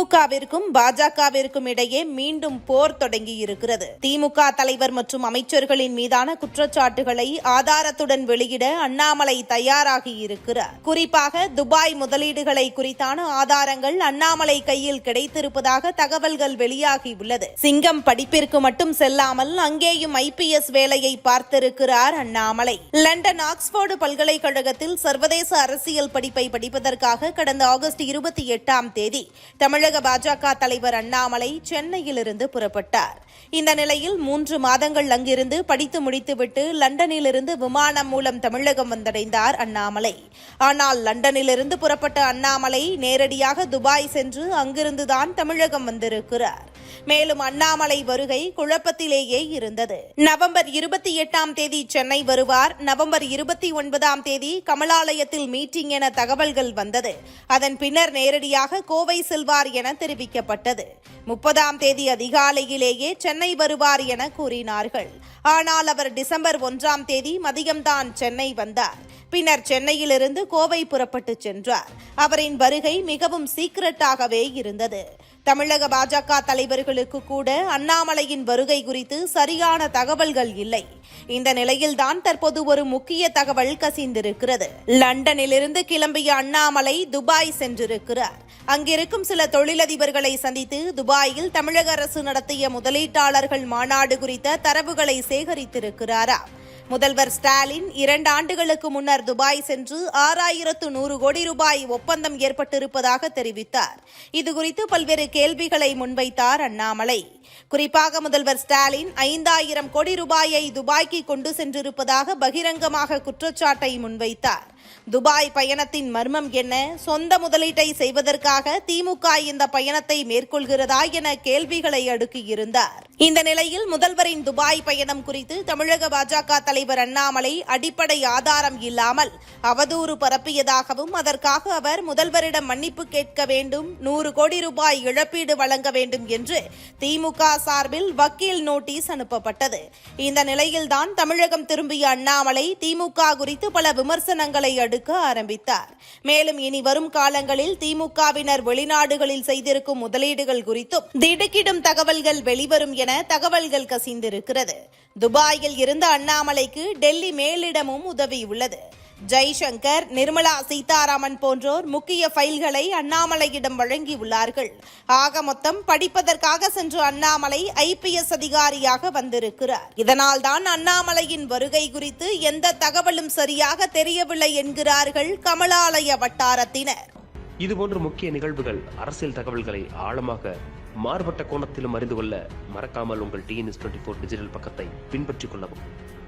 திமுகவிற்கும் பாஜகவிற்கும் இடையே மீண்டும் போர் தொடங்கி இருக்கிறது திமுக தலைவர் மற்றும் அமைச்சர்களின் மீதான குற்றச்சாட்டுகளை ஆதாரத்துடன் வெளியிட அண்ணாமலை தயாராகி இருக்கிறார் குறிப்பாக துபாய் முதலீடுகளை குறித்தான ஆதாரங்கள் அண்ணாமலை கையில் கிடைத்திருப்பதாக தகவல்கள் வெளியாகியுள்ளது சிங்கம் படிப்பிற்கு மட்டும் செல்லாமல் அங்கேயும் ஐபிஎஸ் வேலையை பார்த்திருக்கிறார் அண்ணாமலை. லண்டன் ஆக்ஸ்போர்டு பல்கலைக்கழகத்தில் சர்வதேச அரசியல் படிப்பை படிப்பதற்காக கடந்த ஆகஸ்ட் இருபத்தி எட்டாம் தேதி தமிழக பாஜக தலைவர் அண்ணாமலை சென்னையிலிருந்து புறப்பட்டார். இந்த நிலையில் மூன்று மாதங்கள் அங்கிருந்து படித்து முடித்துவிட்டு லண்டனிலிருந்து விமானம் மூலம் தமிழகம் வந்தடைந்தார் அண்ணாமலை. ஆனால் லண்டனிலிருந்து புறப்பட்ட அண்ணாமலை நேரடியாக துபாய் சென்று அங்கிருந்துதான் தமிழகம் வந்திருக்கிறார். மேலும் அண்ணாமலை வருகை குழப்பத்திலேயே இருந்தது. நவம்பர் இருபத்தி எட்டாம் தேதி சென்னை வருவார். நவம்பர் இருபத்தி ஒன்பதாம் தேதி கமலாலயத்தில் மீட்டிங் என தகவல்கள் வந்தது. அதன் பின்னர் நேரடியாக கோவை செல்வார் என தெரிவிக்கப்பட்டது. முப்பதாம் தேதி அதிகாலையிலேயே சென்னை வருவார் என கூறினார்கள். ஆனால் அவர் டிசம்பர் ஒன்றாம் தேதி மதியம்தான் சென்னை வந்தார். பின்னர் சென்னையிலிருந்து கோவை புறப்பட்டு சென்றார். அவரின் வருகை மிகவும் சீக்கிரட்டாகவே இருந்தது. தமிழக பாஜக தலைவர்கள் தலைவர்களுக்கு கூட அண்ணாமலையின் வருகை குறித்து சரியான தகவல்கள் இல்லை. இந்த நிலையில்தான் தற்போது ஒரு முக்கிய தகவல் கசிந்திருக்கிறது. லண்டனிலிருந்து கிளம்பிய அண்ணாமலை துபாய் சென்றிருக்கிறார். அங்கிருக்கும் சில தொழிலதிபர்களை சந்தித்து துபாயில் தமிழக அரசு நடத்திய முதலீட்டாளர்கள் மாநாடு குறித்த தரவுகளை சேகரித்திருக்கிறாரா? முதல்வர் ஸ்டாலின் இரண்டு ஆண்டுகளுக்கு முன்னர் துபாய் சென்று ஆறாயிரத்து நூறு கோடி ரூபாய் ஒப்பந்தம் ஏற்பட்டிருப்பதாக தெரிவித்தார். இதுகுறித்து பல்வேறு கேள்விகளை முன்வைத்தார் அண்ணாமலை. குறிப்பாக முதல்வர் ஸ்டாலின் ஐந்தாயிரம் கோடி ரூபாயை துபாய்க்கு கொண்டு சென்றிருப்பதாக பகிரங்கமாக குற்றச்சாட்டை முன்வைத்தார். துபாய் பயணத்தின் மர்மம் என்ன? சொந்த முதலீட்டை செய்வதற்காக திமுக இந்த பயணத்தை மேற்கொள்கிறதா என கேள்விகளை அடுக்கியிருந்தார். இந்த நிலையில் முதல்வரின் துபாய் பயணம் குறித்து தமிழக பாஜக தலைவர் அண்ணாமலை அடிப்படை ஆதாரம் இல்லாமல் அவதூறு பரப்பியதாகவும் அதற்காக அவர் முதல்வரிடம் மன்னிப்பு கேட்க வேண்டும் நூறு கோடி ரூபாய் இழப்பீடு வழங்க வேண்டும் என்று திமுக சார்பில் வக்கீல் நோட்டீஸ் அனுப்பப்பட்டது. இந்த நிலையில்தான் தமிழகம் திரும்பிய அண்ணாமலை திமுக குறித்து பல விமர்சனங்களை அடுக்க ஆரம்பித்தார். மேலும் இனி வரும் காலங்களில் திமுகவினர் வெளிநாடுகளில் செய்திருக்கும் முதலீடுகள் குறித்தும் திடுக்கிடும் தகவல்கள் வெளிவரும் என தகவல்கள் கசிந்திருக்கிறது. துபாயில் இருந்த அண்ணாமலைக்கு டெல்லி மேலிடமும் உதவியுள்ளது. ஜெய்சங்கர் நிர்மலா சீதாராமன் போன்றோர் முக்கிய ஃபைல்களை அண்ணாமலையிடம் வழங்கியுள்ளார்கள். ஆக மொத்தம் படிப்பதற்காக சென்ற அண்ணாமலை ஐபிஎஸ் அதிகாரியாக வந்திருக்கிறார். இதனால்தான் அண்ணாமலையின் வருகை குறித்து எந்த தகவலும் சரியாக தெரியவில்லை என்கிறார்கள் கமலாலய வட்டாரத்தினர். இதுபோன்ற முக்கிய நிகழ்வுகள் அரசியல் தகவல்களை ஆழமாக மாறுபட்ட கோணத்திலும் அறிந்து கொள்ள மறக்காமல் உங்கள் டிஎன்எஸ் டுவெண்ட்டி ஃபோர் டிஜிட்டல் பக்கத்தை பின்பற்றிக் கொள்ளவும்.